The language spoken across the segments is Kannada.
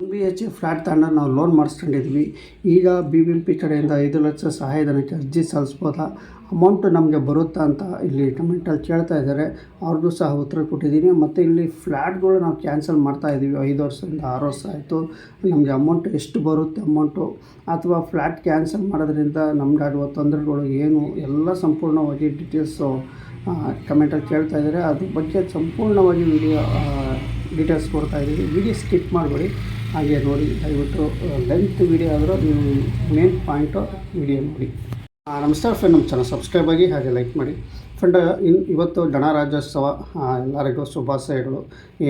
ಬಿ ಎಚ್ ಫ್ಲ್ಯಾಟ್ ತಗೊಂಡು ನಾವು ಲೋನ್ ಮಾಡಿಸ್ಕೊಂಡಿದ್ವಿ. ಈಗ ಬಿ ಬಿ ಪಿ ಕಡೆಯಿಂದ ಐದು ಲಕ್ಷ ಸಹಾಯಧನಕ್ಕೆ ಅರ್ಜಿ ಸಲ್ಲಿಸ್ಬೋದಾ? ಅಮೌಂಟು ನಮಗೆ ಬರುತ್ತಾ ಅಂತ ಇಲ್ಲಿ ಕಮೆಂಟಲ್ಲಿ ಕೇಳ್ತಾ ಇದ್ದಾರೆ. ಅವ್ರಿಗೂ ಸಹ ಉತ್ತರ ಕೊಟ್ಟಿದ್ದೀನಿ. ಮತ್ತು ಇಲ್ಲಿ ಫ್ಲ್ಯಾಟ್ಗಳು ನಾವು ಕ್ಯಾನ್ಸಲ್ ಮಾಡ್ತಾ ಇದ್ದೀವಿ. ಐದು ವರ್ಷದಿಂದ ಆರು ವರ್ಷ ಆಯಿತು. ನಮಗೆ ಅಮೌಂಟ್ ಎಷ್ಟು ಬರುತ್ತೆ ಅಮೌಂಟು? ಅಥವಾ ಫ್ಲ್ಯಾಟ್ ಕ್ಯಾನ್ಸಲ್ ಮಾಡೋದ್ರಿಂದ ನಮ್ಗೆ ಆಗುವ ತೊಂದರೆಗಳು ಏನು? ಎಲ್ಲ ಸಂಪೂರ್ಣವಾಗಿ ಡೀಟೇಲ್ಸು ಕಮೆಂಟಲ್ಲಿ ಕೇಳ್ತಾ ಇದ್ದಾರೆ. ಅದ್ರ ಬಗ್ಗೆ ಸಂಪೂರ್ಣವಾಗಿ ವಿಡಿಯೋ ಡೀಟೇಲ್ಸ್ ಕೊಡ್ತಾ ಇದ್ದೀವಿ. ವಿಡಿಯೋ ಸ್ಕಿಪ್ ಮಾಡಬೇಡಿ. ಹಾಗೆ ನೋಡಿ, ದಯವಿಟ್ಟು ಲೆಂತ್ ವಿಡಿಯೋ ಆದರೂ ನೀವು ಮೇನ್ ಪಾಯಿಂಟು ವೀಡಿಯೋ ನೋಡಿ. ನಮಸ್ಕಾರ ಫ್ರೆಂಡ್ ನಮ್ಮ ಚಾನಲ್ ಸಬ್ಸ್ಕ್ರೈಬ್ ಆಗಿ ಹಾಗೆ ಲೈಕ್ ಮಾಡಿ. ಫ್ರೆಂಡ್ ಇನ್ನು ಇವತ್ತು ಗಣರಾಜ್ಯೋತ್ಸವ ಎಲ್ಲರಿಗೂ ಶುಭಾಶಯಗಳು.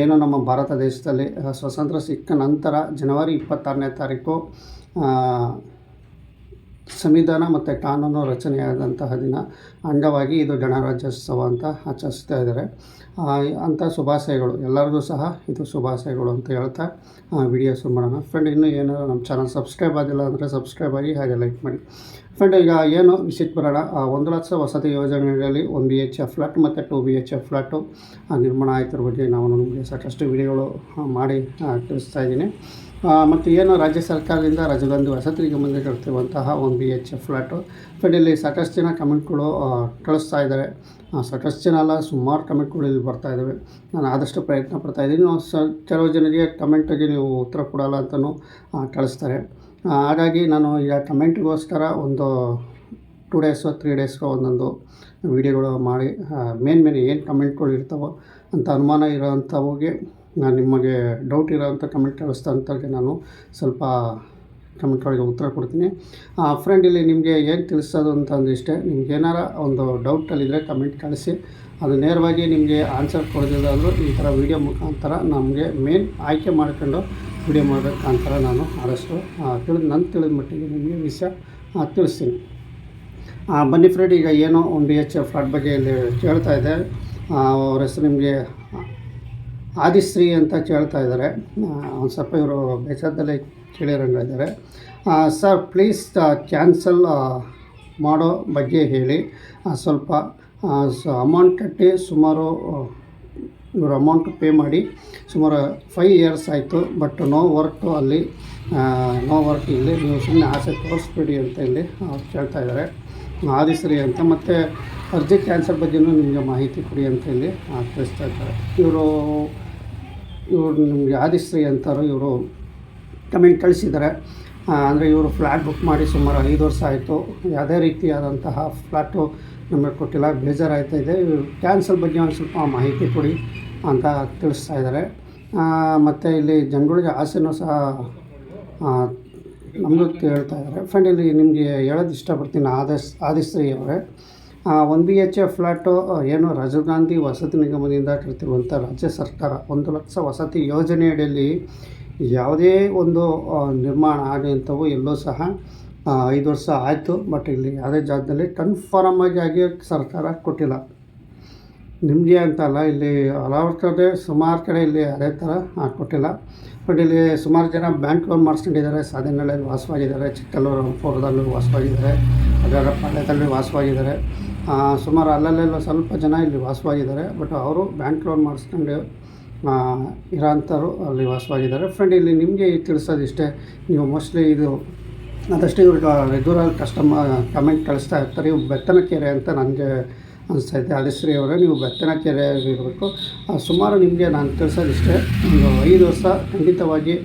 ಏನು ನಮ್ಮ ಭಾರತ ದೇಶದಲ್ಲಿ ಸ್ವಾತಂತ್ರ್ಯ ಸಿಕ್ಕ ನಂತರ, ಜನವರಿ ಇಪ್ಪತ್ತಾರನೇ ತಾರೀಕು ಸಂವಿಧಾನ ಮತ್ತು ಕಾನೂನು ರಚನೆಯಾದಂತಹ ದಿನ. ಅಂಗವಾಗಿ ಇದು ಗಣರಾಜ್ಯೋತ್ಸವ ಅಂತ ಆಚರಿಸ್ತಾ ಇದ್ದಾರೆ. ಅಂಥ ಶುಭಾಶಯಗಳು. ಎಲ್ಲರಿಗೂ ಸಹ ಇದು ಶುಭಾಶಯಗಳು ಅಂತ ಹೇಳ್ತಾ ವಿಡಿಯೋ ಶುರು ಮಾಡೋಣ. ಫ್ರೆಂಡ್ ಇನ್ನೂ ಏನು ನಮ್ಮ ಚಾನಲ್ ಸಬ್ಸ್ಕ್ರೈಬ್ ಆಗಿಲ್ಲ ಅಂದರೆ ಸಬ್ಸ್ಕ್ರೈಬ್ ಆಗಿ ಹಾಗೆ ಲೈಕ್ ಮಾಡಿ. ಫ್ರೆಂಡ್ ಈಗ ಏನು ವಿಸಿಟ್ ಬರೋಣ? ಒಂದು ಲಕ್ಷ ವಸತಿ ಯೋಜನೆಗಳಲ್ಲಿ one B H F flat ಮತ್ತು two B H F flat ನಿರ್ಮಾಣ ಆಯ್ತರ ಬಗ್ಗೆ ನಾವು ನಿಮಗೆ ಸಾಕಷ್ಟು ವಿಡಿಯೋಗಳು ಮಾಡಿ ತಿಳಿಸ್ತಾ ಇದ್ದೀನಿ. ಮತ್ತು ಏನು ರಾಜ್ಯ ಸರ್ಕಾರದಿಂದ ರಾಜೀವ್ ವಸತಿ ಮುಂದೆ ಕಟ್ತಿರುವಂತಹ ಒಂದು B H F flat but ಇಲ್ಲಿ ಸಾಕಷ್ಟು ಜನ ಕಮೆಂಟ್ಗಳು ಕಳಿಸ್ತಾ ಇದ್ದಾರೆ. ಸಾಕಷ್ಟು ಜನ ಅಲ್ಲ, ಸುಮಾರು ಕಮೆಂಟ್ಗಳು ಇಲ್ಲಿ ಬರ್ತಾ ಇದ್ದಾವೆ. ನಾನು ಆದಷ್ಟು ಪ್ರಯತ್ನ ಪಡ್ತಾ ಇದ್ದೀನಿ. ಸ, ಕೆಲವು ಜನರಿಗೆ ಕಮೆಂಟಿಗೆ ನೀವು ಉತ್ತರ ಕೊಡಲ್ಲ ಅಂತಲೂ ಕಳಿಸ್ತಾರೆ. ಹಾಗಾಗಿ ನಾನು ಈಗ ಕಮೆಂಟ್ಗೋಸ್ಕರ ಒಂದು ಟೂ ಡೇಸು ತ್ರೀ ಡೇಸ್ಗೋ ಒಂದೊಂದು ವೀಡಿಯೋಗಳು ಮಾಡಿ ಮೇನ್ ಮೇನ್ ಏನು ಕಮೆಂಟ್ಗಳು ಇರ್ತಾವೋ ಅಂತ ಅನುಮಾನ ಇರೋವಂಥವಿಗೆ ನಾನು ನಿಮಗೆ ಡೌಟ್ ಇರೋವಂಥ ಕಮೆಂಟ್ ಕಳಿಸ್ತಂಥವ್ರಿಗೆ ನಾನು. ಸ್ವಲ್ಪ ಕಮೆಂಟ್ ಒಳಗೆ ಉತ್ತರ ಕೊಡ್ತೀನಿ. ಫ್ರೆಂಡ್ ಇಲ್ಲಿ ನಿಮಗೆ ಏನು ತಿಳಿಸೋದು ಅಂತಂದ್ರೆ ಇಷ್ಟೇ. ನಿಮ್ಗೆ ಏನಾರ ಒಂದು ಡೌಟಲ್ಲಿದ್ದರೆ ಕಮೆಂಟ್ ಕಳಿಸಿ. ಅದು ನೇರವಾಗಿ ನಿಮಗೆ ಆನ್ಸರ್ ಕೊಡೋದಿಲ್ಲ ಅಂದರೂ ಈ ಥರ ವೀಡಿಯೋ ಮುಖಾಂತರ ನಮಗೆ ಮೇನ್ ಆಯ್ಕೆ ಮಾಡ್ಕೊಂಡು ವೀಡಿಯೋ ಮಾಡೋದಕ್ಕಂತರ ನಾನು ಆದಷ್ಟು ತಿಳಿದು ನನ್ನ ತಿಳಿದ ಮಟ್ಟಿಗೆ ನಿಮಗೆ ವಿಷಯ ತಿಳಿಸ್ತೀನಿ. ಆ, ಬನ್ನಿ ಫ್ರೆಂಡ್ ಈಗ ಏನೋ ಒಂದು ಬಿ ಎಚ್ ಫ್ಲಾಟ್ ಬಗ್ಗೆ ಇಲ್ಲಿ ಕೇಳ್ತಾ ಇದೆ ಅವ್ರ ಹೆಸರು ನಿಮಗೆ ಆದಿಶ್ರೀ ಅಂತ ಕೇಳ್ತಾ ಇದ್ದಾರೆ. ಒಂದು ಸ್ವಲ್ಪ ಇವರು ಬೇಸರದಲ್ಲೇ ಕೇಳಿರಂಗಿದ್ದಾರೆ ಸರ್ ಪ್ಲೀಸ್ ಕ್ಯಾನ್ಸಲ್ ಮಾಡೋ ಬಗ್ಗೆ ಹೇಳಿ. ಸ್ವಲ್ಪ ಸ್ವಲ್ಪ ಅಮೌಂಟ್ ಕಟ್ಟಿ ಸುಮಾರು ಇವರು ಅಮೌಂಟ್ ಪೇ ಮಾಡಿ ಸುಮಾರು ಫೈವ್ ಇಯರ್ಸ್ ಆಯಿತು. ಬಟ್ ನೋ ವರ್ಕು ಅಲ್ಲಿ ನೋ ವರ್ಕ್ ಇಲ್ಲಿ. ನೀವು ಸುಮ್ಮನೆ ಆಸೆ ತೋರಿಸ್ಬಿಡಿ ಅಂತ ಇಲ್ಲಿ ಕೇಳ್ತಾ ಇದ್ದಾರೆ. ಆದಿಶ್ರೀ ಅಂತ. ಮತ್ತು ಅರ್ಜಿ ಕ್ಯಾನ್ಸಲ್ ಬಗ್ಗೆಯೂ ನಿಮಗೆ ಮಾಹಿತಿ ಕೊಡಿ ಅಂತ ಇಲ್ಲಿ ತಿಳಿಸ್ತಾ ಇದ್ದಾರೆ. ಇವರು ಇವರು ನಿಮಗೆ ಆದಿಶ್ರೀ ಅಂತಾರೋ ಇವರು ಕಮೆಂಟ್ ಕಳಿಸಿದ್ದಾರೆ ಅಂದರೆ ಇವರು ಫ್ಲ್ಯಾಟ್ ಬುಕ್ ಮಾಡಿ ಸುಮಾರು ಐದು ವರ್ಷ ಆಯಿತು. ಯಾವುದೇ ರೀತಿಯಾದಂತಹ ಫ್ಲ್ಯಾಟು ನಮಗೆ ಕೊಟ್ಟಿಲ್ಲ. ಬೇಜಾರಾಗ್ತಾ ಇದೆ. ಕ್ಯಾನ್ಸಲ್ ಬಗ್ಗೆ ಒಂದು ಸ್ವಲ್ಪ ಮಾಹಿತಿ ಕೊಡಿ ಅಂತ ತಿಳಿಸ್ತಾ ಇದ್ದಾರೆ ಮತ್ತು ಇಲ್ಲಿ ಜನಗಳಿಗೆ ಆಸೆನೂ ಸಹ ನಮ್ಮದು ಹೇಳ್ತಾ ಇದ್ದಾರೆ ಫ್ರೆಂಡ್ ಇಲ್ಲಿ ನಿಮಗೆ ಹೇಳೋದು ಇಷ್ಟಪಡ್ತೀನಿ. ಆದಿಶ್, ಆದಿಶ್ರೀ ಅವರೇ. One B H A flat ಏನು ರಾಜೀವ್ ಗಾಂಧಿ ವಸತಿ ನಿಗಮದಿಂದ ಕಟ್ತಿರುವಂಥ ರಾಜ್ಯ ಸರ್ಕಾರ, ಒಂದು ಲಕ್ಷ ವಸತಿ ಯೋಜನೆಯಡಿಯಲ್ಲಿ ಯಾವುದೇ ಒಂದು ನಿರ್ಮಾಣ ಆಗುವಂಥವು ಎಲ್ಲೂ ಸಹ ಐದು ವರ್ಷ ಆಯಿತು. ಬಟ್ ಇಲ್ಲಿ ಯಾವುದೇ ಜಾಗದಲ್ಲಿ ಕನ್ಫರ್ಮ್ ಆಗಿ ಆಗಿ ಸರ್ಕಾರ ಕೊಟ್ಟಿಲ್ಲ. ನಿಮಗೆ ಅಂತ ಅಲ್ಲ, ಇಲ್ಲಿ ಹಲವಾರು ಕಡೆ, ಸುಮಾರು ಕಡೆ ಇಲ್ಲಿ ಅದೇ ಥರ ಕೊಟ್ಟಿಲ್ಲ. ಬಟ್ ಇಲ್ಲಿ ಸುಮಾರು ಜನ ಬ್ಯಾಂಕ್ ಲೋನ್ ಮಾಡಿಸ್ಕೊಂಡಿದ್ದಾರೆ. ಸಾಧನೆಗಳಲ್ಲಿ ವಾಸವಾಗಿದ್ದಾರೆ. ಚಿಕ್ಕಲ್ಲೂರು ಚಿಕ್ಕಲ್ಲೂರಪುರದಲ್ಲೂ ವಾಸವಾಗಿದ್ದಾರೆ. ಅದರ ಪಾಳ್ಯದಲ್ಲಿ ವಾಸವಾಗಿದ್ದಾರೆ. ಸುಮಾರು ಅಲ್ಲಲ್ಲೆಲ್ಲ ಸ್ವಲ್ಪ ಜನ ಇಲ್ಲಿ ವಾಸವಾಗಿದ್ದಾರೆ, ಬಟ್ ಅವರು ಬ್ಯಾಂಕ್ ಲೋನ್ ಮಾಡಿಸ್ಕೊಂಡು ಇರೋಂಥವ್ರು ಅಲ್ಲಿ ವಾಸವಾಗಿದ್ದಾರೆ. ಫ್ರೆಂಡ್ ಇಲ್ಲಿ ನಿಮಗೆ ತಿಳಿಸೋದಿಷ್ಟೇ ನೀವು ಮೋಸ್ಟ್ಲಿ ಇದು ಆದಷ್ಟು ಇವರು ರೆಗ್ಯುಲರ್ ಕಸ್ಟಮರ್ ಕಮೆಂಟ್ ಕಳಿಸ್ತಾ ಇರ್ತಾರೆ. ಇವು ಬೆತ್ತನಕೆರೆ ಅಂತ ನನಗೆ ಅನಿಸ್ತೈತೆ ಆದಿಶ್ರೀ ಅವರೇ, ನೀವು ಬೆತ್ತನಕೆರೆ ಇರಬೇಕು ಸುಮಾರು ನಿಮಗೆ ನಾನು ತಿಳಿಸೋದಿಷ್ಟೇ ಒಂದು ಐದು ವರ್ಷ ಖಂಡಿತವಾಗಿ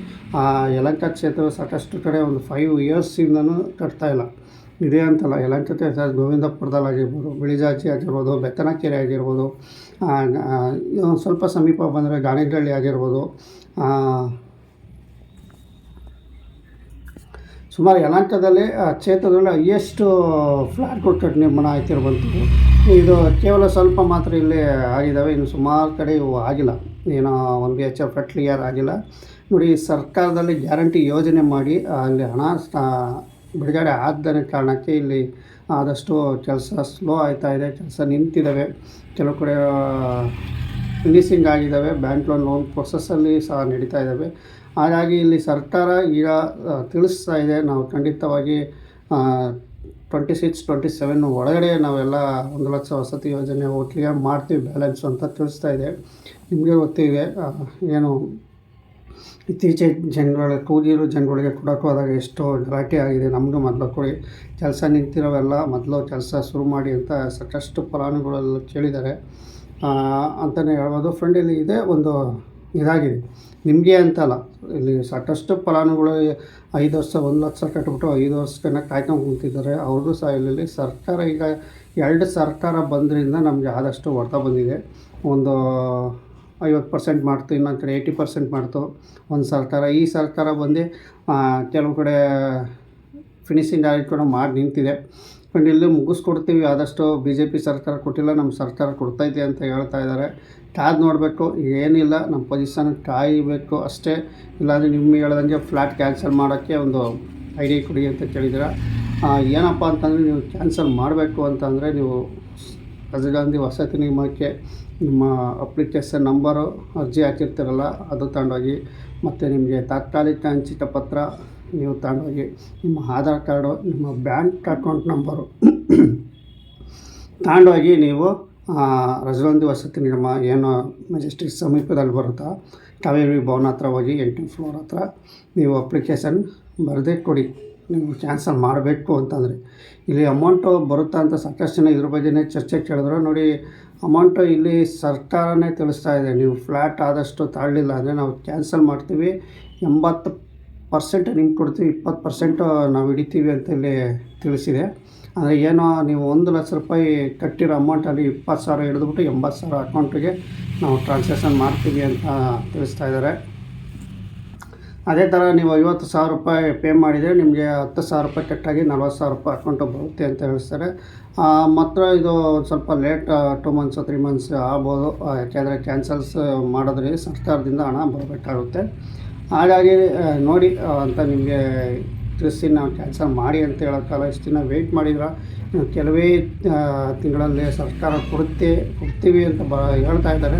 ಯಲಂಕ ಕ್ಷೇತ್ರ ಸಾಕಷ್ಟು ಕಡೆ ಒಂದು ಫೈವ್ ಇಯರ್ಸಿಂದನೂ ಕಟ್ತಾ ಇಲ್ಲ. ಇದೇ ಅಂತಲ್ಲ. ಯಲಂಕ ಎಸ್ ಗೋವಿಂದಪುರದಲ್ಲಿ ಆಗಿರ್ಬೋದು ಬಿಳಿಜಾಚಿ ಆಗಿರ್ಬೋದು, ಬೆತ್ತನಕೆರೆ ಆಗಿರ್ಬೋದು ಸ್ವಲ್ಪ ಸಮೀಪ ಬಂದರೆ ಗಾಣಿಗಳ್ಳಿ ಆಗಿರ್ಬೋದು ಸುಮಾರು ಯಲಹಂಕದಲ್ಲಿ ಕ್ಷೇತ್ರದಲ್ಲಿ ಹೈಯೆಸ್ಟು ಫ್ಲಾಟ್ ಕೊಟ್ಟು ನಿರ್ಮಾಣ ಆಯ್ತಿರುವಂಥದ್ದು ಇದು ಕೇವಲ ಸ್ವಲ್ಪ ಮಾತ್ರ ಇಲ್ಲಿ ಆಗಿದ್ದಾವೆ, ಇನ್ನು ಸುಮಾರು ಕಡೆ ಇವು ಆಗಿಲ್ಲ. ಏನೋ ಒಂದು ಬಿ ಎಚ್ ಎಫ್ ಕ್ಲಿಯರ್ ಆಗಿಲ್ಲ. ನೋಡಿ ಸರ್ಕಾರದಲ್ಲಿ ಗ್ಯಾರಂಟಿ ಯೋಜನೆ ಮಾಡಿ, ಅಲ್ಲಿ ಹಣ ಬಿಡುಗಡೆ ಆಗದ ಕಾರಣಕ್ಕೆ ಇಲ್ಲಿ ಆದಷ್ಟು ಕೆಲಸ ಸ್ಲೋ ಆಯ್ತಾ ಇದೆ, ಕೆಲಸ ನಿಂತಿದ್ದಾವೆ ಕೆಲವು ಕಡೆ ಫಿನಿಸಿಂಗ್ ಆಗಿದ್ದಾವೆ ಬ್ಯಾಂಕ್ ಲೋನ್ ಲೋನ್ ಪ್ರೊಸೆಸ್ಸಲ್ಲಿ ಸಹ ನಡೀತಾ ಇದ್ದಾವೆ ಹಾಗಾಗಿ ಇಲ್ಲಿ ಸರ್ಕಾರ ಈಗ ತಿಳಿಸ್ತಾ ಇದೆ. ನಾವು ಖಂಡಿತವಾಗಿ ಟ್ವೆಂಟಿ ಸಿಕ್ಸ್ ಟ್ವೆಂಟಿ ಸೆವೆನ್ ಒಳಗಡೆ ನಾವೆಲ್ಲ ಒಂದು ಲಕ್ಷ ವಸತಿ ಯೋಜನೆ ಕ್ಲಿಯರ್ ಮಾಡ್ತೀವಿ. ಬ್ಯಾಲೆನ್ಸು ಅಂತ ತಿಳಿಸ್ತಾ ಇದೆ. ನಿಮಗೆ ಗೊತ್ತಿದೆ ಏನು ಇತ್ತೀಚೆಗೆ ಜನಗಳ ಕೂಲಿರೋ ಜನಗಳಿಗೆ ಕೊಡೋಕ್ಕೂ ಹೋದಾಗ ಎಷ್ಟೋ ಗಲಾಟೆ ಆಗಿದೆ. ನಮಗೂ ಮೊದಲು ಕೊಡಿ. ಕೆಲಸ ನಿಂತಿರೋವೆಲ್ಲ ಮೊದಲು ಕೆಲಸ ಶುರು ಮಾಡಿ ಅಂತ ಸಾಕಷ್ಟು ಫಲಾನುಭವಿಗಳೆಲ್ಲ ಕೇಳಿದ್ದಾರೆ. ಅಂತಲೇ ಹೇಳ್ಬೋದು. ಫ್ರೆಂಡ್ ಇಲ್ಲಿ ಇದೆ ಒಂದು ಇದಾಗಿದೆ. ನಿಮಗೆ ಅಂತಲ್ಲ ಇಲ್ಲಿ ಸಾಕಷ್ಟು ಫಲಾನುಗಳು ಐದು ವರ್ಷ, ಒಂದು ಲಕ್ಷ ಕಟ್ಬಿಟ್ಟು ಐದು ವರ್ಷಕ್ಕನ್ನ ಕಾಯ್ಕೊಂಡು ಕುಂತಿದ್ದಾರೆ. ಅವ್ರಿಗೂ ಸಹ ಇಲ್ಲಿ ಸರ್ಕಾರ ಈಗ ಎರಡು ಸರ್ಕಾರ ಬಂದ್ರಿಂದ ನಮಗೆ ಆದಷ್ಟು ಹೊಡೆತ ಬಂದಿದೆ. ಒಂದು ಐವತ್ತು ಪರ್ಸೆಂಟ್ ಮಾಡ್ತು, ಇನ್ನೊಂದು ಕಡೆ ಏಯ್ಟಿ ಪರ್ಸೆಂಟ್ ಮಾಡ್ತು, ಒಂದು ಸರ್ಕಾರ ಈ ಸರ್ಕಾರ ಬಂದು ಕೆಲವು ಕಡೆ ಫಿನಿಶಿಂಗ್ ಕೂಡ ಮಾಡಿ ನಿಂತಿದೆ. ಬಟ್ ಇಲ್ಲಿ ಮುಗಿಸ್ಕೊಡ್ತೀವಿ. ಆದಷ್ಟು ಬಿ ಜೆ ಪಿ ಸರ್ಕಾರ ಕೊಟ್ಟಿಲ್ಲ ನಮ್ಮ ಸರ್ಕಾರ ಕೊಡ್ತೈತೆ ಅಂತ ಹೇಳ್ತಾ ಇದ್ದಾರೆ. ಕಾದ್ ನೋಡಬೇಕು, ಏನಿಲ್ಲ ನಮ್ಮ ಪೊಸಿಷನ್ ಕಾಯಬೇಕು ಅಷ್ಟೇ. ಇಲ್ಲಾಂದರೆ ನಿಮ್ಮ ಹೇಳ್ದಂಗೆ ಫ್ಲ್ಯಾಟ್ ಕ್ಯಾನ್ಸಲ್ ಮಾಡೋಕ್ಕೆ ಒಂದು ಐಡಿಯಾ ಕೊಡಿ ಅಂತ ಕೇಳಿದ್ದೀರ. ಏನಪ್ಪ ಅಂತಂದರೆ ನೀವು ಕ್ಯಾನ್ಸಲ್ ಮಾಡಬೇಕು ಅಂತಂದರೆ ನೀವು ರಾಜೀವ್ ಗಾಂಧಿ ವಸತಿ ನಿಗಮಕ್ಕೆ ನಿಮ್ಮ ಅಪ್ಲಿಕೇಶನ್ ನಂಬರು ಅರ್ಜಿ ಹಾಕಿರ್ತೀರಲ್ಲ, ಅದು ತಗೊಂಡೋಗಿ ಮತ್ತು ನಿಮಗೆ ತಾತ್ಕಾಲಿಕ ಅಂಚಿತ ಪತ್ರ ನೀವು ತಗೊಂಡೋಗಿ ನಿಮ್ಮ ಆಧಾರ್ ಕಾರ್ಡು, ನಿಮ್ಮ ಬ್ಯಾಂಕ್ ಅಕೌಂಟ್ ನಂಬರು ತಗೊಂಡೋಗಿ ನೀವು ರಜವಂದಿ ವಸತಿ ನಿಗಮ ಏನು ಮೆಜೆಸ್ಟಿಕ್ ಸಮೀಪದಲ್ಲಿ ಬರುತ್ತಾ, ಕಾವೇರಿ ಭವನ ಹತ್ರ ಹೋಗಿ ಎಂಟನೇ ಫ್ಲೋರ್ ಹತ್ರ ನೀವು ಅಪ್ಲಿಕೇಶನ್ ಬರೆದೇ ಕೊಡಿ. ನೀವು ಕ್ಯಾನ್ಸಲ್ ಮಾಡಬೇಕು ಅಂತಂದರೆ. ಇಲ್ಲಿ ಅಮೌಂಟು ಬರುತ್ತಾ ಅಂತ ಸಾಕಷ್ಟು ಜನ ಇದ್ರ ಬಗ್ಗೆನೇ ಚರ್ಚೆ ಕೇಳಿದ್ರು. ನೋಡಿ ಅಮೌಂಟು ಇಲ್ಲಿ ಸರ್ಕಾರನೇ ತಿಳಿಸ್ತಾ ಇದೆ. ನೀವು ಫ್ಲ್ಯಾಟ್ ಆದಷ್ಟು ತಾಳಲಿಲ್ಲ ಅಂದರೆ ನಾವು ಕ್ಯಾನ್ಸಲ್ ಮಾಡ್ತೀವಿ. ಎಂಬತ್ತು ಪರ್ಸೆಂಟ್ ನಿಮ್ಗೆ ಕೊಡ್ತೀವಿ. ಇಪ್ಪತ್ತು ಪರ್ಸೆಂಟು ನಾವು ಹಿಡಿತೀವಿ ಅಂತ ಇಲ್ಲಿ ತಿಳಿಸಿದೆ. ಅಂದರೆ ಏನೋ ನೀವು ಒಂದು ಲಕ್ಷ ರೂಪಾಯಿ ಕಟ್ಟಿರೋ ಅಮೌಂಟಲ್ಲಿ ಇಪ್ಪತ್ತು ಸಾವಿರ ಹಿಡಿದ್ಬಿಟ್ಟು ಎಂಬತ್ತು ಸಾವಿರ ಅಕೌಂಟಿಗೆ ನಾವು ಟ್ರಾನ್ಸಾಕ್ಷನ್ ಮಾಡ್ತೀವಿ ಅಂತ ತಿಳಿಸ್ತಾ ಇದ್ದಾರೆ. ಅದೇ ಥರ ನೀವು ಐವತ್ತು ಸಾವಿರ ರೂಪಾಯಿ ಪೇ ಮಾಡಿದರೆ ನಿಮಗೆ ಹತ್ತು ಸಾವಿರ ರೂಪಾಯಿ ಕಟ್ಟಾಗಿ ನಲ್ವತ್ತು ಸಾವಿರ ರೂಪಾಯಿ ಅಕೌಂಟಿಗೆ ಬರುತ್ತೆ ಅಂತ ಹೇಳ್ತಾರೆ ಮಾತ್ರ ಇದು ಸ್ವಲ್ಪ late two months three months ಆಗ್ಬೋದು. ಯಾಕೆಂದರೆ ಕ್ಯಾನ್ಸಲ್ಸ್ ಮಾಡಿದ್ರೆ ಸರ್ಕಾರದಿಂದ ಹಣ ಬರಬೇಕಾಗುತ್ತೆ. ಹಾಗಾಗಿ ನೋಡಿ ಅಂತ ನಿಮಗೆ ತಿಳಿಸಿ ನಾವು ಕ್ಯಾನ್ಸಲ್ ಮಾಡಿ ಅಂತ ಹೇಳೋಕ್ಕಲ್ಲ ಇಷ್ಟು ದಿನ ವೆಯ್ಟ್ ಮಾಡಿದ್ರೆ ಕೆಲವೇ ತಿಂಗಳಲ್ಲಿ ಸರ್ಕಾರ ಕೊಡುತ್ತೆ, ಕೊಡ್ತೀವಿ ಅಂತ ಬ, ಹೇಳ್ತಾ ಇದ್ದಾರೆ.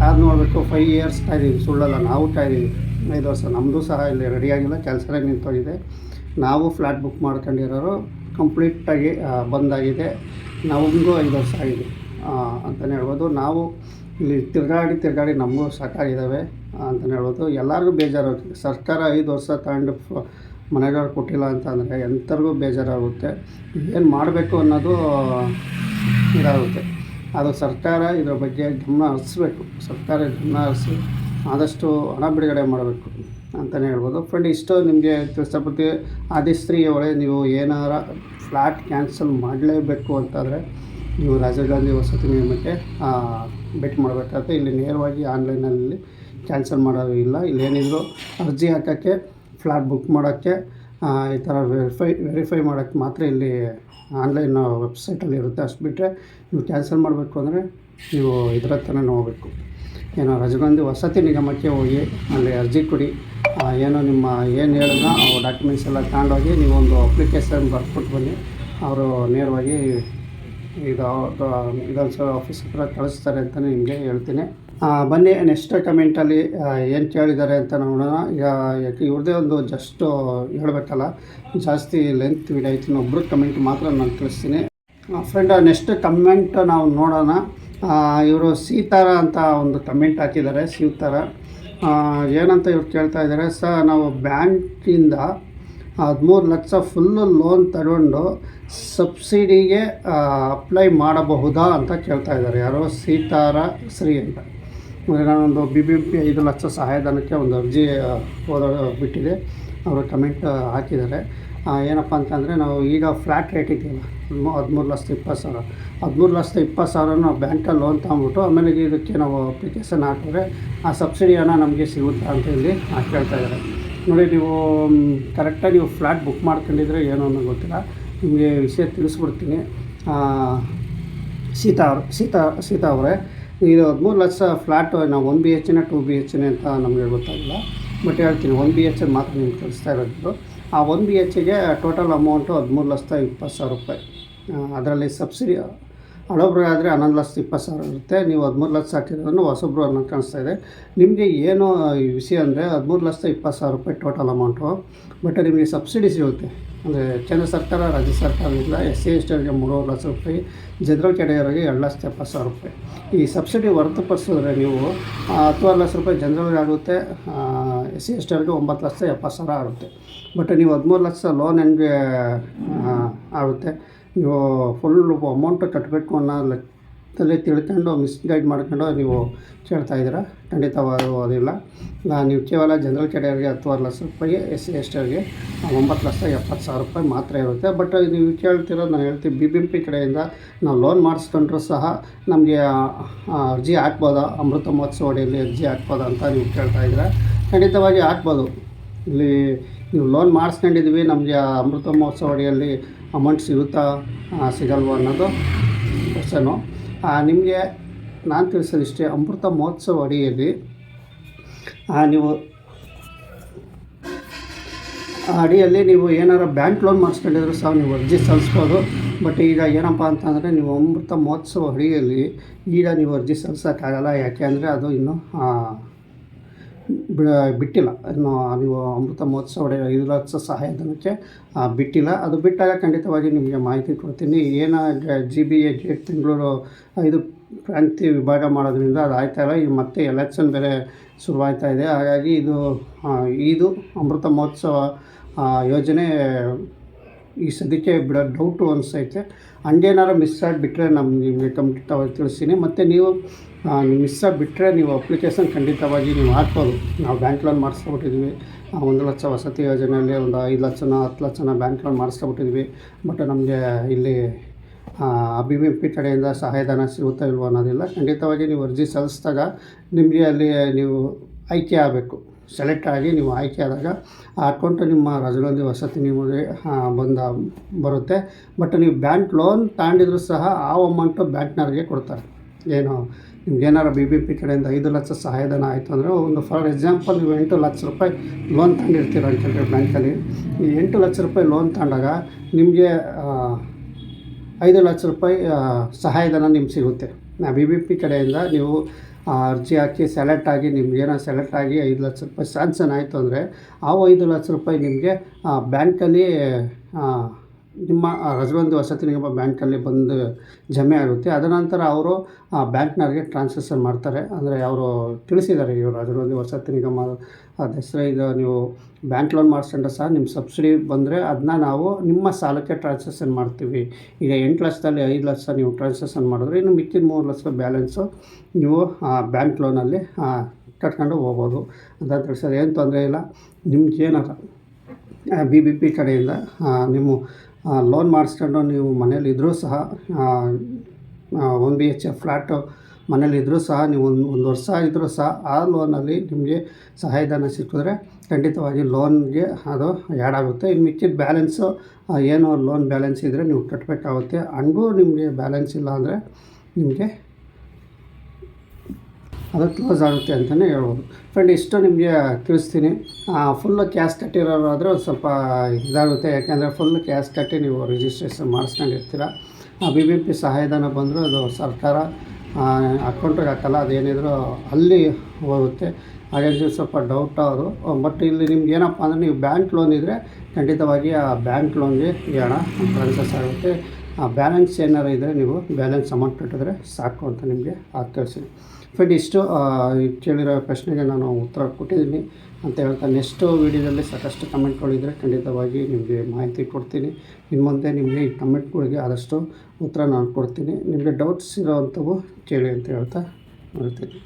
ಕಾದು ನೋಡಬೇಕು ಫೈವ್ ಇಯರ್ಸ್ ಕಾಯ್ದೀವಿ ಸುಳ್ಳಲ್ಲ, ನಾವು ಕಾಯ್ದೀವಿ ಐದು ವರ್ಷ. ನಮ್ಮದು ಸಹ ಇಲ್ಲಿ ರೆಡಿಯಾಗಿಲ್ಲ ಕೆಲಸನೇ ನಿಂತೋಗಿದೆ. ನಾವು ಫ್ಲ್ಯಾಟ್ ಬುಕ್ ಮಾಡ್ಕೊಂಡಿರೋರು ಕಂಪ್ಲೀಟಾಗಿ ಬಂದಾಗಿದೆ. ನಮಗೂ ಐದು ವರ್ಷ ಆಗಿದೆ ಅಂತಲೇ ಹೇಳ್ಬೋದು. ನಾವು ಇಲ್ಲಿ ತಿರುಗಾಡಿ ತಿರುಗಾಡಿ ನಮಗೂ ಸಾಕಾಗಿದ್ದಾವೆ ಅಂತಲೇ ಹೇಳ್ಬೋದು. ಎಲ್ಲರಿಗೂ ಬೇಜಾರು ಸರ್ಕಾರ ಐದು ವರ್ಷ ತಗೊಂಡು ಮನೆಗಳು ಕೊಟ್ಟಿಲ್ಲ ಅಂತ ಅಂದರೆ ಎಂಥರಿಗೂ ಬೇಜಾರಾಗುತ್ತೆ. ಏನು ಮಾಡಬೇಕು ಅನ್ನೋದು ಇದಾಗುತ್ತೆ. ಅದು ಸರ್ಕಾರ ಇದರ ಬಗ್ಗೆ ಗಮನ ಹರಿಸ್ಬೇಕು. ಸರ್ಕಾರ ಗಮನ ಹರಿಸಿ ಆದಷ್ಟು ಹಣ ಬಿಡುಗಡೆ ಮಾಡಬೇಕು ಅಂತಲೇ ಹೇಳ್ಬೋದು. ಫ್ರೆಂಡ್ ಇಷ್ಟು ನಿಮಗೆ ತಿಳಿಸಪಟ್ಟು ಆದಿಸ್ತ್ರೀ ಒಳಗೆ ನೀವು ಏನಾರ ಫ್ಲ್ಯಾಟ್ ಕ್ಯಾನ್ಸಲ್ ಮಾಡಲೇಬೇಕು ಅಂತಂದರೆ ನೀವು ರಾಜೀವ್ ಗಾಂಧಿ ವಸತಿ ನಿಯಮಕ್ಕೆ ಭೇಟಿ ಮಾಡಬೇಕಾಗುತ್ತೆ ಇಲ್ಲಿ ನೇರವಾಗಿ ಆನ್ಲೈನಲ್ಲಿ ಕ್ಯಾನ್ಸಲ್ ಮಾಡೋದು ಇಲ್ಲ. ಇಲ್ಲೇನಿದ್ರು ಅರ್ಜಿ ಹಾಕೋಕ್ಕೆ ಫ್ಲ್ಯಾಟ್ ಬುಕ್ ಮಾಡೋಕ್ಕೆ ಈ ಥರ ವೆರಿಫೈ ವೆರಿಫೈ ಮಾಡೋಕ್ಕೆ ಮಾತ್ರ ಇಲ್ಲಿ ಆನ್ಲೈನ್ ವೆಬ್ಸೈಟಲ್ಲಿ ಇರುತ್ತೆ. ಅಷ್ಟು ಬಿಟ್ಟರೆ ನೀವು ಕ್ಯಾನ್ಸಲ್ ಮಾಡಬೇಕು ಅಂದರೆ ನೀವು ಇದರ ಹತ್ರನೇ ಹೋಗ್ಬೇಕು ಏನೋ ರಜಗಂಧಿ ವಸತಿ ನಿಗಮಕ್ಕೆ ಹೋಗಿ ಅಲ್ಲಿ ಅರ್ಜಿ ಕೊಡಿ. ಏನೋ ನಿಮ್ಮ ಏನು ಹೇಳಿದ್ನ ಅವು ಡಾಕ್ಯುಮೆಂಟ್ಸ್ ಎಲ್ಲ ತಗೊಂಡೋಗಿ ನೀವೊಂದು ಅಪ್ಲಿಕೇಶನ್ ಬರ್ಕೊಟ್ಟು ಬನ್ನಿ. ಅವರು ನೇರವಾಗಿ ಇದು ವಿಧಾನಸಭೆ ಆಫೀಸ್ ಹತ್ರ ಕಳಿಸ್ತಾರೆ ಅಂತಲೇ ನಿಮಗೆ ಹೇಳ್ತೀನಿ. ಬನ್ನಿ ನೆಕ್ಸ್ಟ್ ಕಮೆಂಟಲ್ಲಿ ಏನು ಕೇಳಿದ್ದಾರೆ ಅಂತ ನೋಡೋಣ. ಈಗ ಇವ್ರದ್ದೇ ಒಂದು ಜಸ್ಟು ಹೇಳಬೇಕಲ್ಲ. ಜಾಸ್ತಿ ಲೆಂತ್ ವಿಡಿಯೋ ಐತಿ. ಒಬ್ಬರು ಕಮೆಂಟ್ ಮಾತ್ರ ನಾನು ತಿಳಿಸ್ತೀನಿ ಫ್ರೆಂಡ್ ನೆಕ್ಸ್ಟ್ ಕಮೆಂಟ್ ನಾವು ನೋಡೋಣ. ಇವರು ಸೀತಾರ ಅಂತ ಒಂದು ಕಮೆಂಟ್ ಹಾಕಿದ್ದಾರೆ ಸೀತಾರ ಏನಂತ ಇವ್ರು ಕೇಳ್ತಾ ಇದ್ದಾರೆ, ಸರ್, ನಾವು ಬ್ಯಾಂಕಿಂದ ಹದಿಮೂರು ಲಕ್ಷ ಫುಲ್ಲು ಲೋನ್ ತಗೊಂಡು ಸಬ್ಸಿಡಿಗೆ ಅಪ್ಲೈ ಮಾಡಬಹುದಾ ಅಂತ ಕೇಳ್ತಾ ಇದ್ದಾರೆ. ಯಾರೋ ಸೀತಾರ ಶ್ರೀ ಅಂತ. ನಾನೊಂದು ಬಿ ಬಿ ಪಿ ಐದು ಲಕ್ಷ ಸಹಾಯಧನಕ್ಕೆ ಒಂದು ಅರ್ಜಿ ಓದ ಬಿಟ್ಟಿದೆ. ಅವರು ಕಮೆಂಟ್ ಹಾಕಿದ್ದಾರೆ. ಏನಪ್ಪ ಅಂತಂದರೆ ನಾವು ಈಗ ಫ್ಲ್ಯಾಟ್ ರೇಟ್ ಇದೆಯಲ್ಲ ಹದಿಮೂರು ಲಕ್ಷದ ಇಪ್ಪತ್ತು ಸಾವಿರ. ಹದಿಮೂರು ಲಕ್ಷದ ಇಪ್ಪತ್ತು ಸಾವಿರ ನಾವು ಬ್ಯಾಂಕಲ್ಲಿ ಲೋನ್ ತೊಗೊಂಬಿಟ್ಟು ಆಮೇಲೆ ಇದಕ್ಕೆ ನಾವು ಅಪ್ಲಿಕೇಶನ್ ಹಾಕಿದ್ರೆ ಆ ಸಬ್ಸಿಡಿ ಹಣ ನಮಗೆ ಸಿಗುತ್ತಾ ಅಂತ ಹೇಳಿ ಕೇಳ್ತಾ ಇದ್ದಾರೆ. ನೋಡಿ, ನೀವು ಕರೆಕ್ಟಾಗಿ ನೀವು ಫ್ಲ್ಯಾಟ್ ಬುಕ್ ಮಾಡ್ಕೊಂಡಿದ್ರೆ ಏನು ಅನ್ನೋ ಗೊತ್ತಿಲ್ಲ. ನಿಮಗೆ ವಿಷಯ ತಿಳಿಸ್ಬಿಡ್ತೀನಿ. ಸೀತಾ ಅವ್ರ ಸೀತಾ ಸೀತಾ ಅವರೇ, ಇದು ಹದಿಮೂರು ಲಕ್ಷ ಫ್ಲ್ಯಾಟ್ ನಾವು one B H two B H ಅಂತ ನಮಗೆ ಗೊತ್ತಾಗಿಲ್ಲ. ಬಟ್ ಹೇಳ್ತೀನಿ, ಒನ್ ಬಿ ಎಚ್ ಮಾತ್ರ ನಿಮ್ಗೆ ಕಳಿಸ್ತಾ ಇರೋದು. ಆ ಒನ್ ಬಿ ಎಚ್ಗೆ ಟೋಟಲ್ ಅಮೌಂಟು ಹದಿಮೂರು ಲಕ್ಷದ ಇಪ್ಪತ್ತು ಸಾವಿರ ರೂಪಾಯಿ. ಅದರಲ್ಲಿ ಸಬ್ಸಿಡಿ ಹಳೊಬ್ರಿಗೆ ಆದರೆ ಹನ್ನೊಂದು ಲಕ್ಷದ ಇಪ್ಪತ್ತು ಸಾವಿರ ಇರುತ್ತೆ. ನೀವು ಹದಿಮೂರು ಲಕ್ಷ ಹಾಕಿರೋದನ್ನು ಹೊಸಬ್ರು ಅನ್ನೋದು ಕಾಣಿಸ್ತಾ ಇದೆ. ನಿಮಗೆ ಏನು ವಿಷಯ ಅಂದರೆ ಹದಿಮೂರು ಲಕ್ಷದ ಇಪ್ಪತ್ತು ಸಾವಿರ ರೂಪಾಯಿ ಟೋಟಲ್ ಅಮೌಂಟು ಬಟ್ ನಿಮಗೆ ಸಬ್ಸಿಡಿ ಸಿಗುತ್ತೆ. ಅಂದರೆ ಕೇಂದ್ರ ಸರ್ಕಾರ, ರಾಜ್ಯ ಸರ್ಕಾರದಿಂದ ಎಸ್ ಸಿ ಎಸ್ ಟಿಗೆ ಮೂರುವರೆ ಲಕ್ಷ ರೂಪಾಯಿ, ಜನರಲ್ ಕೆಡೆಯವರಿಗೆ ಎರಡು ಲಕ್ಷದ ಎಪ್ಪತ್ತು ಸಾವಿರ ರೂಪಾಯಿ. ಈ ಸಬ್ಸಿಡಿ ಹೊರತುಪಡಿಸಿದ್ರೆ ನೀವು ಹತ್ತುವರೆ ಲಕ್ಷ ರೂಪಾಯಿ ಜನರಲ್ಗೆ ಆಗುತ್ತೆ ಎಸ್ ಸಿ ಎಸ್ ಟಿ ಅವ್ರಿಗೆ ಒಂಬತ್ತು ಲಕ್ಷ ಎಪ್ಪತ್ತು ಸಾವಿರ ಆಗುತ್ತೆ. ಬಟ್ ನೀವು ಹದಿಮೂರು ಲಕ್ಷ ಲೋನ್ ಹೆಂಗೆ ಆಗುತ್ತೆ? ನೀವು ಫುಲ್ ಅಮೌಂಟ್ ಕಟ್ಟಬೇಕು ಅನ್ನೋ ಲೆಕ್ಕದಲ್ಲಿ ತಿಳ್ಕೊಂಡು ಮಿಸ್ಗೈಡ್ ಮಾಡ್ಕೊಂಡು ನೀವು ಕೇಳ್ತಾ ಇದ್ದೀರಾ? ಖಂಡಿತವಾಗೂ ಅದಿಲ್ಲ. ನೀವು ಕೇವಲ ಜನರಲ್ ಕೆಡೆಯವ್ರಿಗೆ ಹತ್ತುವರೆ ಲಕ್ಷ ರೂಪಾಯಿಗೆ ಎಸ್ ಸಿ ಎಸ್ ಟಿಯವರಿಗೆ ಒಂಬತ್ತು ಲಕ್ಷ ಎಪ್ಪತ್ತು ಸಾವಿರ ರೂಪಾಯಿ ಮಾತ್ರ ಇರುತ್ತೆ. ಬಟ್ ನೀವು ಕೇಳ್ತಿರೋದು ನಾನು ಹೇಳ್ತೀವಿ ಬಿ ಬಿ ಎಂ ಪಿ ಕಡೆಯಿಂದ ನಾವು ಲೋನ್ ಮಾಡಿಸ್ಕೊಂಡ್ರೂ ಸಹ ನಮಗೆ ಅರ್ಜಿ ಹಾಕ್ಬೋದಾ? ಅಮೃತ ಮಹೋತ್ಸವ ಅಡಿಯಲ್ಲಿ ಅರ್ಜಿ ಹಾಕ್ಬೋದ ಅಂತ ನೀವು ಕೇಳ್ತಾ ಇದ್ದೀರಾ? ಖಂಡಿತವಾಗಿ ಹಾಕ್ಬೋದು. ಇಲ್ಲಿ ನೀವು ಲೋನ್ ಮಾಡಿಸ್ಕೊಂಡಿದ್ವಿ ನಮಗೆ ಅಮೃತ ಮಹೋತ್ಸವ ಅಡಿಯಲ್ಲಿ ಅಮೌಂಟ್ ಸಿಗುತ್ತಾ ಸಿಗಲ್ವಾ ಅನ್ನೋದು ಕ್ವಶನು ನಿಮಗೆ ನಾನು ತಿಳಿಸೋದಿಷ್ಟೇ, ಅಮೃತ ಮಹೋತ್ಸವ ಅಡಿಯಲ್ಲಿ ನೀವು ಅಡಿಯಲ್ಲಿ ನೀವು ಏನಾರ ಬ್ಯಾಂಕ್ ಲೋನ್ ಮಾಡಿಸ್ಕೊಂಡಿದ್ರು ಸಹ ನೀವು ಅರ್ಜಿ ಸಲ್ಲಿಸ್ಬೋದು. ಬಟ್ ಈಗ ಏನಪ್ಪ ಅಂತಂದರೆ, ನೀವು ಅಮೃತ ಮಹೋತ್ಸವ ಅಡಿಯಲ್ಲಿ ಈಗ ನೀವು ಅರ್ಜಿ ಸಲ್ಲಿಸೋಕ್ಕಾಗಲ್ಲ. ಯಾಕೆ ಅಂದರೆ ಅದು ಇನ್ನೂ ಬಿಟ್ಟಿಲ್ಲ. ಇನ್ನು ನೀವು ಅಮೃತ ಮಹೋತ್ಸವ ಐದು ಲಕ್ಷ ಸಹಾಯಧನಕ್ಕೆ ಬಿಟ್ಟಿಲ್ಲ. ಅದು ಬಿಟ್ಟಾಗ ಖಂಡಿತವಾಗಿ ನಿಮಗೆ ಮಾಹಿತಿ ಕೊಡ್ತೀನಿ. ಏನು, ಜಿ ಬಿ ಎ ಜಿ ತಿಂಗಳು ಐದು ಪ್ರಾಂತ್ಯ ವಿಭಾಗ ಮಾಡೋದ್ರಿಂದ ಅದು ಆಯ್ತಾ ಇಲ್ಲ. ಈಗ ಮತ್ತೆ ಎಲೆಕ್ಷನ್ ಬೇರೆ ಶುರುವಾಯ್ತಾ ಇದೆ. ಹಾಗಾಗಿ ಇದು ಇದು ಅಮೃತ ಮಹೋತ್ಸವ ಯೋಜನೆ ಈ ಸದ್ಯಕ್ಕೆ ಬಿಡ ಡೌಟು ಅನಿಸೈತೆ. ಹಂಗೇನಾರು ಮಿಸ್ ಆಗಿಬಿಟ್ರೆ ನಮ್ಮ ನಿಮಗೆ ಖಂಡಿತವಾಗಿ ತಿಳಿಸ್ತೀನಿ. ಮತ್ತು ನೀವು ಮಿಸ್ ಆಗಿಬಿಟ್ರೆ ನೀವು ಅಪ್ಲಿಕೇಶನ್ ಖಂಡಿತವಾಗಿ ನೀವು ಹಾಕ್ಬೋದು. ನಾವು ಬ್ಯಾಂಕ್ ಲೋನ್ ಮಾಡಿಸ್ಕೊಬಿಟ್ಟಿದ್ವಿ ಒಂದು ಲಕ್ಷ ವಸತಿ ಯೋಜನೆಯಲ್ಲಿ ಒಂದು ಐದು ಲಕ್ಷನ ಹತ್ತು ಲಕ್ಷನ ಬ್ಯಾಂಕ್ ಲೋನ್ ಮಾಡಿಸ್ಕೊಬಿಟ್ಟಿದ್ವಿ ಬಟ್ ನಮಗೆ ಇಲ್ಲಿ ಅಭಿವೃದ್ಧಿ ಕಡೆಯಿಂದ ಸಹಾಯಧನ ಸಿಗುತ್ತಾ ಇಲ್ವೋ ಅನ್ನೋದಿಲ್ಲ. ಖಂಡಿತವಾಗಿ ನೀವು ಅರ್ಜಿ ಸಲ್ಲಿಸಿದಾಗ ನಿಮಗೆ ಅಲ್ಲಿ ನೀವು ಆಯ್ಕೆ ಆಗಬೇಕು. ಸೆಲೆಕ್ಟ್ ಆಗಿ ನೀವು ಆಯ್ಕೆ ಆದಾಗ ಆ ಅಕೌಂಟು ನಿಮ್ಮ ರಾಜೀವ್ ವಸತಿ ನಿಮಗೆ ಬಂದ, ಬರುತ್ತೆ. ಬಟ್ ನೀವು ಬ್ಯಾಂಕ್ ಲೋನ್ ತಗೊಂಡಿದ್ರು ಸಹ ಆ ಅಮೌಂಟು ಬ್ಯಾಂಕ್ನವ್ರಿಗೆ ಕೊಡ್ತಾರೆ. ಏನು ನಿಮ್ಗೆ ಏನಾರು ಬಿ ಬಿ ಪಿ ಕಡೆಯಿಂದ ಐದು ಲಕ್ಷ ಸಹಾಯಧನ ಆಯಿತು ಅಂದರೆ ಒಂದು ಫಾರ್ ಎಕ್ಸಾಂಪಲ್ ನೀವು ಎಂಟು ಲಕ್ಷ ರೂಪಾಯಿ ಲೋನ್ ತಗೊಂಡಿರ್ತೀರ ಹೇಳಿದ್ರೆ ಬ್ಯಾಂಕಲ್ಲಿ ಈ ಎಂಟು ಲಕ್ಷ ರೂಪಾಯಿ ಲೋನ್ ತಗೊಂಡಾಗ ನಿಮಗೆ ಐದು ಲಕ್ಷ ರೂಪಾಯಿ ಸಹಾಯಧನ ನಿಮ್ಗೆ ಸಿಗುತ್ತೆ. ಬಿ ಬಿ ಪಿ ಕಡೆಯಿಂದ ನೀವು ಆ, ಅರ್ಜಿ ಹಾಕಿ ಸೆಲೆಕ್ಟ್ ಆಗಿ ನಿಮ್ಗೇನೋ ಸೆಲೆಕ್ಟ್ ಆಗಿ ಐದು ಲಕ್ಷ ರೂಪಾಯಿ ಸ್ಯಾಂಕ್ಷನ್ ಆಯಿತು ಅಂದರೆ ಆ ಐದು ಲಕ್ಷ ರೂಪಾಯಿ ನಿಮಗೆ ಬ್ಯಾಂಕಲ್ಲಿ ನಿಮ್ಮ ಹಸ್ಬೆಂಡ್ ವಸತಿ ನಿಗಮ ಬ್ಯಾಂಕಲ್ಲಿ ಬಂದು ಜಮೆ ಆಗುತ್ತೆ. ಅದ ನಂತರ ಅವರು ಬ್ಯಾಂಕ್ನವ್ರಿಗೆ ಟ್ರಾನ್ಸಾಕ್ಷನ್ ಮಾಡ್ತಾರೆ. ಅಂದರೆ ಅವರು ತಿಳಿಸಿದ್ದಾರೆ, ಇವರು ರಜಬಂದಿ ವಸತಿ ನಿಗಮ ಹೆಸರು ಇದು ನೀವು ಬ್ಯಾಂಕ್ ಲೋನ್ ಮಾಡಿಸ್ಕೊಂಡ್ರೆ ಸಹ ನಿಮ್ಮ ಸಬ್ಸಿಡಿ ಬಂದರೆ ಅದನ್ನ ನಾವು ನಿಮ್ಮ ಸಾಲಕ್ಕೆ ಟ್ರಾನ್ಸಾಕ್ಷನ್ ಮಾಡ್ತೀವಿ. ಈಗ ಎಂಟು ಲಕ್ಷದಲ್ಲಿ ಐದು ಲಕ್ಷ ನೀವು ಟ್ರಾನ್ಸಾಕ್ಷನ್ ಮಾಡಿದ್ರೆ ಇನ್ನು ಮಿಕ್ಕಿದ ಮೂರು ಲಕ್ಷ ಬ್ಯಾಲೆನ್ಸು ನೀವು ಬ್ಯಾಂಕ್ ಲೋನಲ್ಲಿ ಕಟ್ಕೊಂಡು ಹೋಗ್ಬೋದು. ಅಂತ ತಿಳಿಸೋದು ಏನು ತೊಂದರೆ ಇಲ್ಲ. ನಿಮ್ಗೆ ಏನಾರ ಬಿ ಬಿ ಪಿ ಕಡೆಯಿಂದ ನಿಮ್ಮ ಲೋನ್ ಮಾಡಿಸ್ಕೊಂಡು ನೀವು ಮನೇಲಿ ಇದ್ದರೂ ಸಹ one B H F flat ಮನೇಲಿ ಇದ್ದರೂ ಸಹ ನೀವು ಒಂದು ಒಂದು ವರ್ಷ ಇದ್ದರೂ ಸಹ ಆ ಲೋನಲ್ಲಿ ನಿಮಗೆ ಸಹಾಯಧನ ಸಿಕ್ಕಿದ್ರೆ ಖಂಡಿತವಾಗಿ ಲೋನ್ಗೆ ಅದು ಆ್ಯಡ್ ಆಗುತ್ತೆ. ಇನ್ನು ಮಿಕ್ಕಿದ ಬ್ಯಾಲೆನ್ಸು ಏನು ಲೋನ್ ಬ್ಯಾಲೆನ್ಸ್ ಇದ್ದರೆ ನೀವು ಕಟ್ಟಬೇಕಾಗುತ್ತೆ ಹಂಗೂ ನಿಮಗೆ ಬ್ಯಾಲೆನ್ಸ್ ಇಲ್ಲ ಅಂದರೆ ನಿಮಗೆ ಅದು ಕ್ಲೋಸ್ ಆಗುತ್ತೆ ಅಂತಲೇ ಹೇಳ್ಬೋದು. ಫ್ರೆಂಡ್ ಇಷ್ಟು ನಿಮಗೆ ತಿಳಿಸ್ತೀನಿ. ಫುಲ್ಲು ಕ್ಯಾಶ್ ಕಟ್ಟಿರೋರಾದರೆ ಒಂದು ಸ್ವಲ್ಪ ಇದಾಗುತ್ತೆ. ಯಾಕೆಂದರೆ ಫುಲ್ ಕ್ಯಾಶ್ ಕಟ್ಟಿ ನೀವು ರಿಜಿಸ್ಟ್ರೇಷನ್ ಮಾಡಿಸ್ಕೊಂಡಿರ್ತೀರ. ಬಿ ಬಿ ಪಿ ಸಹಾಯಧನ ಬಂದರೂ ಅದು ಸರ್ಕಾರ ಅಕೌಂಟಿಗೆ ಹಾಕಲ್ಲ, ಅದೇನಿದ್ರು ಅಲ್ಲಿ ಹೋಗುತ್ತೆ. ಹಾಗಾಗಿ ಸ್ವಲ್ಪ ಡೌಟ್ ಅವರು. ಬಟ್ ಇಲ್ಲಿ ನಿಮ್ಗೆ ಏನಪ್ಪ ಅಂದರೆ ನೀವು ಬ್ಯಾಂಕ್ ಲೋನ್ ಇದ್ದರೆ ಖಂಡಿತವಾಗಿ ಆ ಬ್ಯಾಂಕ್ ಲೋನ್ಗೆ ಈ ಹಣ ಟ್ರಾನ್ಸಸ್ ಆಗುತ್ತೆ. ಆ ಬ್ಯಾಲೆನ್ಸ್ ಏನಾರು ಇದ್ದರೆ ನೀವು ಬ್ಯಾಲೆನ್ಸ್ ಅಮೌಂಟ್ ಕಟ್ಟಿದ್ರೆ ಸಾಕು ಅಂತ ನಿಮಗೆ ಆ ತಿಳಿಸಿನಿ ಫ್ರೆಂಡ್ ಇಷ್ಟು ಆ, ಕೇಳಿರೋ ಪ್ರಶ್ನೆಗೆ ನಾನು ಉತ್ತರ ಕೊಟ್ಟಿದ್ದೀನಿ ಅಂತ ಹೇಳ್ತಾ ನೆಕ್ಸ್ಟು ವೀಡಿಯೋದಲ್ಲಿ ಸಾಕಷ್ಟು ಕಮೆಂಟ್ಗಳಿದ್ದರೆ ಖಂಡಿತವಾಗಿ ನಿಮಗೆ ಮಾಹಿತಿ ಕೊಡ್ತೀನಿ. ಇನ್ನು ಮುಂದೆ ನಿಮಗೆ ಈ ಕಮೆಂಟ್ಗಳಿಗೆ ಆದಷ್ಟು ಉತ್ತರ ನಾನು ಕೊಡ್ತೀನಿ. ನಿಮಗೆ ಡೌಟ್ಸ್ ಇರೋವಂಥವು ಕೇಳಿ ಅಂತ ಹೇಳ್ತಾ ಹೇಳ್ತೀನಿ